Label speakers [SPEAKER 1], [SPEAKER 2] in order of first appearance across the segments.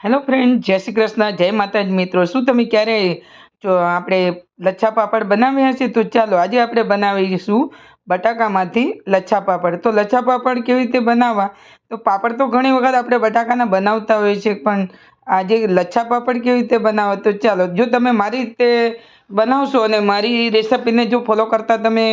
[SPEAKER 1] Hello friend જય શ્રી કૃષ્ણ, જય માતાજી મિત્રો. શું તમે ક્યારેય જો આપણે લચ્છા પાપડ બનાવ્યા છે તો ચાલો આજે આપણે બનાવીશું બટાકામાંથી લચ્છા પાપડ. તો લચ્છા પાપડ કેવી રીતે બનાવવા? તો પાપડ તો ઘણી વખત આપણે બટાકાના બનાવતા હોઈએ છીએ પણ આજે લચ્છા પાપડ કેવી રીતે બનાવવા? તો ચાલો, જો તમે મારી રીતે બનાવશો અને મારી રેસિપીને જો ફોલો કરતાં તમે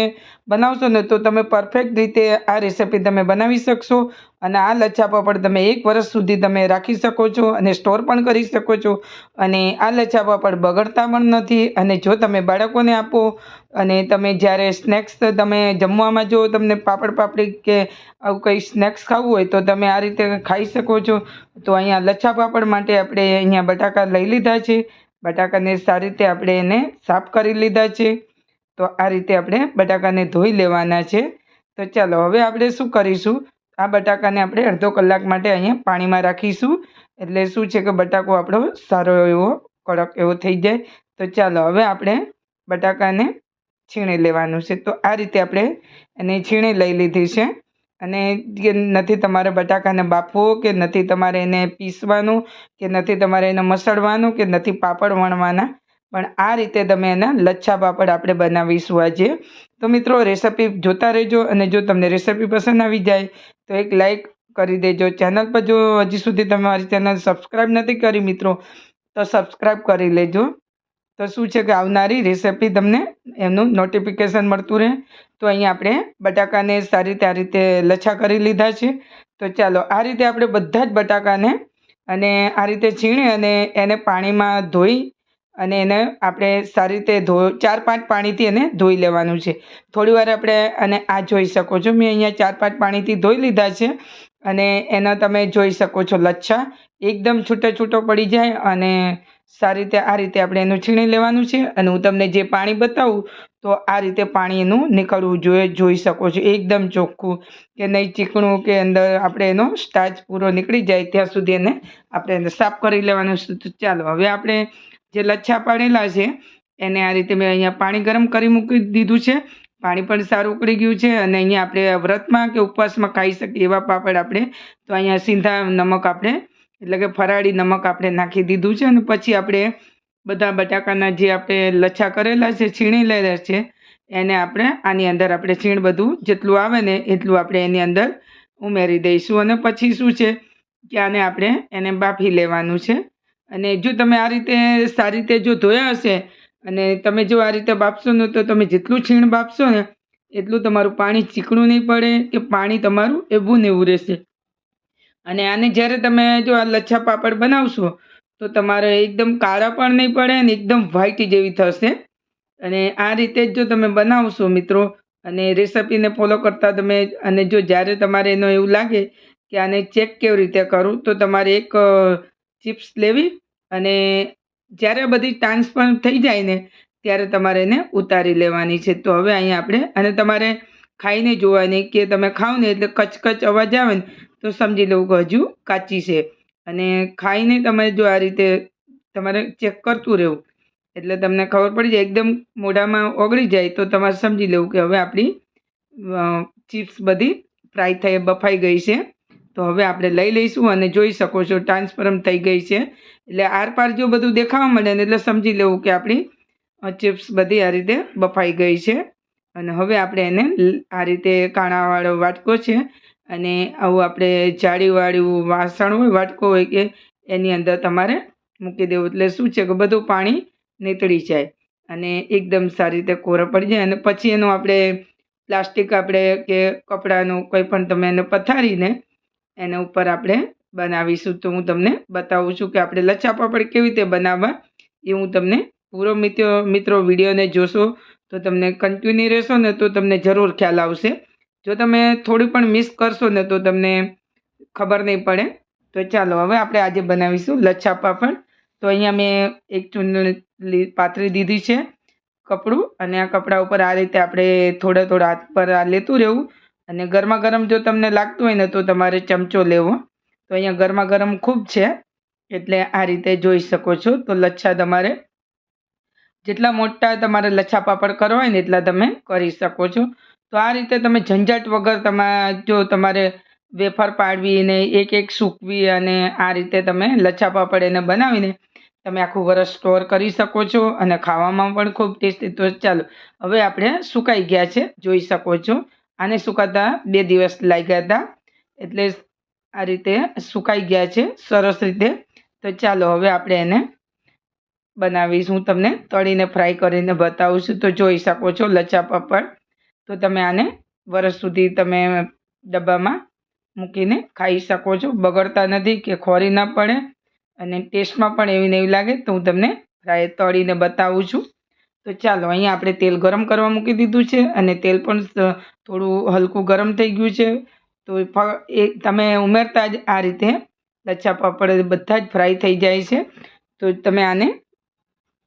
[SPEAKER 1] બનાવશો ને તો તમે પરફેક્ટ રીતે આ રેસિપી તમે બનાવી શકશો અને આ લચ્છા પાપડ તમે એક વર્ષ સુધી તમે રાખી શકો છો અને સ્ટોર પણ કરી શકો છો. અને આ લચ્છા પાપડ બગડતા પણ નથી અને જો તમે બાળકોને આપો અને તમે જ્યારે સ્નેક્સ તમે જમવામાં જો તમને પાપડ, પાપડી કે આવું કંઈ સ્નેક્સ ખાવું હોય તો તમે આ રીતે ખાઈ શકો છો. તો અહીંયા લચ્છા પાપડ માટે આપણે અહીંયા બટાકા લઈ લીધા છે. બટાકાને સારી રીતે આપણે એને સાફ કરી લીધા છે. તો આ રીતે આપણે બટાકાને ધોઈ લેવાના છે. તો ચાલો હવે આપણે શું કરીશું? આ બટાકાને આપણે અડધો કલાક માટે અહીંયા પાણીમાં રાખીશું. એટલે શું છે કે બટાકો આપણો સારો એવો કડક એવો થઈ જાય. તો ચાલો હવે આપણે બટાકાને છીણી લેવાનું છે. તો આ રીતે આપણે એને છીણી લઈ લીધી છે. અને કે નથી તમારે બટાકાને બાફવો કે નથી તમારે એને પીસવાનું કે નથી તમારે એને મસળવાનું કે નથી પાપડ વણવાના. પણ આ રીતે તમે એના લચ્છા પાપડ આપણે બનાવીશું આજે. તો મિત્રો રેસિપી જોતા રહેજો અને જો તમને રેસિપી પસંદ આવી જાય તો એક લાઈક કરી દેજો. ચેનલ પર જો હજી સુધી તમે મારી ચેનલ સબસ્ક્રાઈબ નથી કરી મિત્રો તો સબસ્ક્રાઈબ કરી લેજો. તો શું છે કે આવનારી રેસિપી તમને એનું નોટિફિકેશન મળતું રહે. તો અહીંયા આપણે બટાકાને સારી રીતે આ રીતે લચ્છા કરી લીધા છે. તો ચાલો આ રીતે આપણે બધા જ બટાકાને અને આ રીતે છીણી અને એને પાણીમાં ધોઈ અને એને આપણે સારી રીતે ધો ચાર પાંચ પાણીથી એને ધોઈ લેવાનું છે. થોડી વાર આપણે અને આ જોઈ શકો છો. મેં અહીંયા ચાર પાંચ પાણીથી ધોઈ લીધા છે. અને એના તમે જોઈ શકો છો લચ્છા. એકદમ છૂટો છૂટો પડી જાય અને સારી રીતે આ રીતે આપણે એનું છીણી લેવાનું છે અને હું તમને જે પાણી બતાવું તો આ રીતે પાણી એનું નીકળવું જોઈએ, જોઈ શકો છો. એકદમ ચોખ્ખું કે નહીં ચીકણું કે અંદર આપણે એનો સ્ટાચ પૂરો નીકળી જાય ત્યાં સુધી એને આપણે એને સાફ કરી લેવાનું છે. તો ચાલો, હવે આપણે જે લચ્છા પાડેલા છે એને આ રીતે મેં અહીંયા પાણી ગરમ કરી મૂકી દીધું છે. પાણી પણ સારું ઉકળી ગયું છે અને અહીંયા આપણે વ્રતમાં કે ઉપવાસમાં ખાઈ શકીએ એવા પાપડ આપણે. તો અહીંયા સીધા નમક આપણે, એટલે કે ફરાળી નમક આપણે નાખી દીધું છે અને પછી આપણે બધા બટાકાના જે આપણે લચ્છા કરેલા છે, છીણી લેલા છે, એને આપણે આની અંદર આપણે છીણ બધું જેટલું આવે ને એટલું આપણે એની અંદર ઉમેરી દઈશું. અને પછી શું છે કે આને આપણે એને બાફી લેવાનું છે. અને જો તમે આ રીતે સારી રીતે જો ધોયા હશે અને તમે જો આ રીતે બાફશો ને તો તમે જેટલું છીણ બાફશો ને, એટલું તમારું પાણી ચીકણું નહીં પડે કે પાણી તમારું એવું ને એવું રહેશે. અને આને જ્યારે તમે જો આ લચ્છા પાપડ બનાવશો, તો તમારે એકદમ કાળા પણ નહીં પડે અને એકદમ વ્હાઈટ જેવી થશે. અને આ રીતે જ જો તમે બનાવશો મિત્રો, અને રેસિપીને ફોલો કરતા તમે, અને જો જ્યારે તમારે એનો એવું લાગે કે આને ચેક કેવી રીતે કરું, તો તમારે એક ચિપ્સ લેવી અને જ્યારે બધી ટ્રાન્સફર થઈ જાય ને, ત્યારે તમારે એને ઉતારી લેવાની છે. તો હવે અહીંયા આપણે, અને તમારે ખાઈને જોવાની કે તમે ખાવ ને એટલે કચકચ અવાજ આવે ને, તો સમજી લેવું કે હજુ કાચી છે. અને ખાઈને તમે જો આ રીતે તમારે ચેક કરતું રહેવું. એટલે તમને ખબર પડી જાય, એકદમ મોઢામાં ઓગળી જાય, તો તમારે સમજી લેવું કે હવે આપણી ચિપ્સ બધી ફ્રાય થઈ, બફાઈ ગઈ છે. તો હવે આપણે લઈ લઈશું અને જોઈ શકો છો ટ્રાન્સફરમ થઈ ગઈ છે. એટલે આર પાર જો બધું દેખાવા મળે ને એટલે સમજી લેવું કે આપણી ચિપ્સ બધી આ રીતે બફાઈ ગઈ છે. અને હવે આપણે એને આ રીતે કાણાવાળો વાટકો છે અને આવું આપણે જાળીવાળું વાસણ હોય, વાટકો હોય કે એની અંદર તમારે મૂકી દેવું. એટલે શું છે કે બધું પાણી નીતળી જાય અને એકદમ સારી રીતે કોરો પડી જાય અને પછી એનું આપણે પ્લાસ્ટિક આપણે કે કપડાનું કોઈ પણ તમે એને પથારીને એના ઉપર આપણે બનાવીશું. તો હું તમને બતાવું છું કે આપણે લચ્છા પાપડ કેવી રીતે બનાવવા, એ હું તમને પૂરો મિત્રો મિત્રો વિડીયોને જોશો તો તમને કન્ટિન્યુ રહેશો ને તો તમને જરૂર ખ્યાલ આવશે. જો તમે થોડી પણ મિસ કરશો ને તો તમને ખબર નહીં પડે. તો ચાલો હવે આપણે આજે બનાવીશું લચ્છા પાપડ તો અહીંયા મેં એક ચૂંદડી પાથરી દીધી છે કપડું અને આ કપડા ઉપર આ રીતે આપણે થોડા થોડા હાથ પર આ લેતું રહેવું. અને ગરમા ગરમ જો તમને લાગતું હોય ને તો તમારે ચમચો લેવો. તો અહીંયા ગરમા ગરમ ખૂબ છે. એટલે આ રીતે જોઈ શકો છો. તો લચ્છા તમારે જેટલા મોટા તમારે લચ્છા પાપડ કરવા હોય ને એટલા તમે કરી શકો છો. તો આ રીતે તમે ઝંઝટ વગર તમારે જો તમારે વેફર પાડવી ને એક એક સૂકવી અને આ રીતે તમે લચ્છા પાપડ એને બનાવીને તમે આખું વરસ સ્ટોર કરી શકો છો અને ખાવામાં પણ ખૂબ ટેસ્ટી. તો ચાલો, હવે આપણે સુકાઈ ગયા છે. જોઈ શકો છો. આને સુકાતા બે દિવસ લાગ્યા હતા. એટલે આ રીતે સુકાઈ ગયા છે, સરસ રીતે. તો ચાલો હવે આપણે એને બનાવીશ. હું તમને તળીને ફ્રાય કરીને બતાવું છું. તો જોઈ શકો છો લચ્છા પાપડ. તો તમે આને વરસ સુધી તમે ડબ્બામાં મૂકીને ખાઈ શકો છો. બગડતા નથી કે ખોરી ના પડે અને ટેસ્ટમાં પણ એવી એવી લાગે. તો હું તમને ફ્રાય તળીને બતાવું છું. તો ચાલો, અહીંયા આપણે તેલ ગરમ કરવા મૂકી દીધું છે અને તેલ પણ થોડું હલકું ગરમ થઈ ગયું છે. તો એ તમે ઉમેરતા જ આ રીતે, લચ્છા પાપડ બધા જ ફ્રાય થઈ જાય છે. તો તમે આને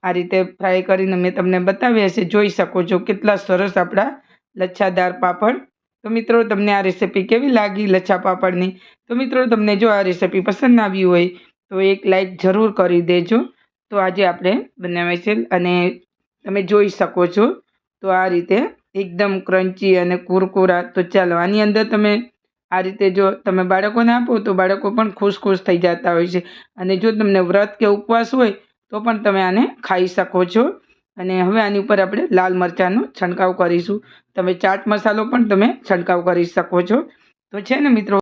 [SPEAKER 1] આ રીતે ફ્રાય કરીને મેં તમને બતાવ્યા છે. જોઈ શકો છો કેટલા સરસ આપણા લચ્છાદાર પાપડ. તો મિત્રો, તમને આ રેસીપી કેવી લાગી લચ્છા પાપડની? તો મિત્રો, તમને જો આ રેસીપી પસંદ આવી હોય, તો એક લાઈક જરૂર કરી દેજો. તો આજે આપણે બનાવીએ છે અને તમે જોઈ શકો છો. તો આ રીતે એકદમ ક્રન્ચી અને કુરકુરા. તો ચાલો, આની અંદર તમે આ રીતે જો તમે બાળકોને આપો તો બાળકો પણ ખુશ ખુશ થઈ જતા હોય છે. અને જો તમને વ્રત કે ઉપવાસ હોય તો પણ તમે આને ખાઈ શકો છો. અને હવે આની ઉપર આપણે લાલ મરચાંનો છંટકાવ કરીશું. તમે ચાટ મસાલો પણ તમે છંટકાવ કરી શકો છો. તો છે ને મિત્રો